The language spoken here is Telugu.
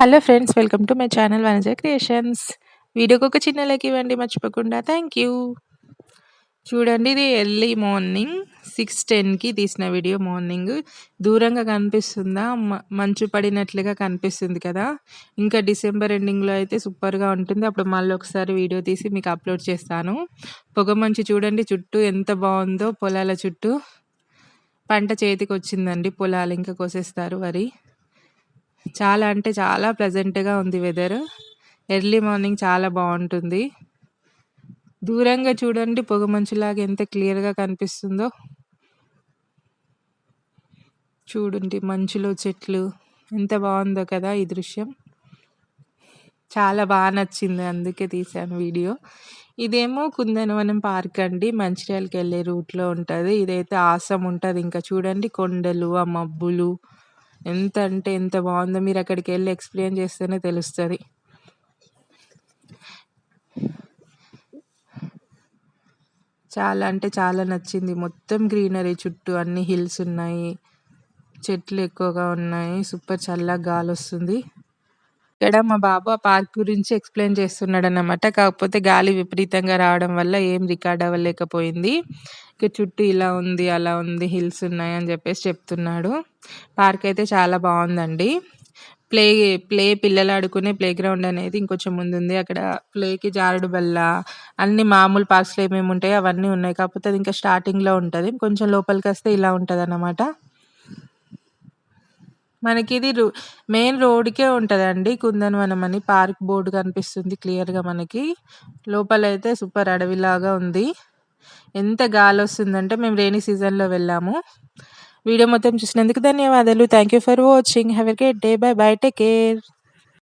Hello friends welcome to my channel Vanaja creations వీడియోకి ఒక చిన్న లైక్ ఇవ్వండి మర్చిపోకుండా. థ్యాంక్ యూ చూడండి ఇది ఎర్లీ మార్నింగ్ సిక్స్ టెన్కి తీసిన వీడియో మార్నింగ్ దూరంగా కనిపిస్తుందా? మ- మంచు పడినట్లుగా కనిపిస్తుంది కదా. ఇంకా డిసెంబర్ ఎండింగ్లో అయితే సూపర్గా ఉంటుంది. అప్పుడు మళ్ళీ ఒకసారి వీడియో తీసి మీకు అప్లోడ్ చేస్తాను. పొగ మంచు చూడండి చుట్టూ ఎంత బాగుందో పొలాల చుట్టూ. పంట చేతికి వచ్చిందండి పొలాలు ఇంకా కోసేస్తారు వరి. చాలా అంటే చాలా ప్లెజెంట్‌గా ఉంది వెదర్. ఎర్లీ మార్నింగ్ చాలా బాగుంటుంది దూరంగా చూడండి పొగ మంచులాగా ఎంత క్లియర్‌గా కనిపిస్తుందో. చూడండి మంచులో చెట్లు ఎంత బాగుందో కదా ఈ దృశ్యం. చాలా బాగా నచ్చింది అందుకే తీశాను వీడియో. ఇదేమో కుందనవనం పార్క్ అండి. మంచిర్యాలకెళ్ళే రూట్‌లో ఉంటుంది ఇదైతే ఆసం ఉంటుంది ఇంకా చూడండి కొండలు, ఆ మబ్బులు ఎంత అంటే ఎంత బాగుందో మీరు అక్కడికి వెళ్ళి ఎక్స్ప్లెయిన్ చేస్తేనే తెలుస్తుంది. చాలా అంటే చాలా నచ్చింది. మొత్తం గ్రీనరీ చుట్టూ అన్ని హిల్స్ ఉన్నాయి. చెట్లు ఎక్కువగా ఉన్నాయి. సూపర్ చల్లగా గాలి వస్తుంది. ఇక్కడ మా బాబు ఆ పార్క్ గురించి ఎక్స్ప్లెయిన్ చేస్తున్నాడు అన్నమాట కాకపోతే గాలి విపరీతంగా రావడం వల్ల ఏం రికార్డ్ అవ్వలేకపోయింది. ఇక చుట్టూ ఇలా ఉంది అలా ఉంది హిల్స్ ఉన్నాయి అని చెప్పేసి చెప్తున్నాడు. పార్క్ అయితే చాలా బాగుందండి. ప్లే ప్లే పిల్లలు ఆడుకునే ప్లే గ్రౌండ్ అనేది ఇంకొంచెం ముందు ఉంది అక్కడ ప్లేకి జారుడు బల్ల అన్ని మామూలు పార్క్స్లో ఏమేమి ఉంటాయో అవన్నీ ఉన్నాయి. కాకపోతే అది ఇంకా స్టార్టింగ్లో ఉంటుంది. కొంచెం లోపలికి వస్తే ఇలా ఉంటుంది అన్నమాట మనకి ఇది మెయిన్ రోడ్కే ఉంటుందండి కుందనవనం అని. పార్క్ బోర్డు కనిపిస్తుంది క్లియర్గా మనకి. లోపలైతే సూపర్ అడవిలాగా ఉంది. ఎంత గాలి వస్తుందంటే మేము రైనీ సీజన్లో వెళ్ళాము. వీడియో మొత్తం చూసినందుకు ధన్యవాదాలు. Thank you for watching. Have a great day. Bye bye. Take care.